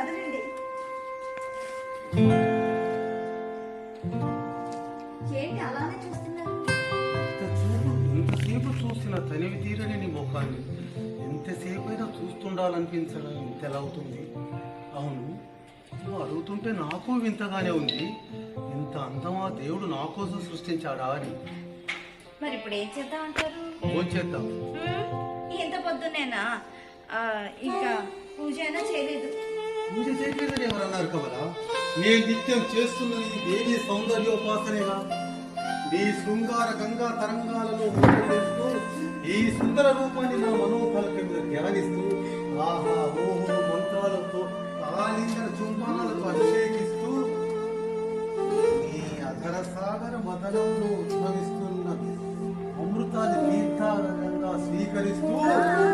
అదేనండి ఏంటి అలానే చూస్తున్నారు? ఇంత చూపు ఇంతసేపు తనివి తీరని నీ ముఖాన్ని. ఎంతసేపు అయినా చూస్తుండాలనిపించడం ఇంత ఎలా అవుతుంది? అవును. నువ్వు అడుగుతుంటే నాకు వింతగానే ఉంది. ఇంత అందమా దేవుడు నా కోసం సృష్టించాడా అని. మరి ఇప్పుడు ఏం చేద్దాం అంటారు? ఫోన్ చేద్దాం. ఇంత పొద్దునేనా ఇంకా పూజ అయినా చేయలేదు. పూజ చేయలేదని ఎవరన్నారు కమలా? నేను నిత్యం చేస్తున్నది దేవి సౌందర్యోపాసనేగా నీ శృంగార గంగా తరంగాలలో చేస్తూ ఈ సుందర రూపాన్ని నా మనోఫలక మీద ధ్యానిస్తూ ఆహా ఓహో మంత్రాలతో ఆలింగన చుంబనాలతో అభిషేకిస్తూ ఈ అధర సాగర మదనంలో Feliz tudo!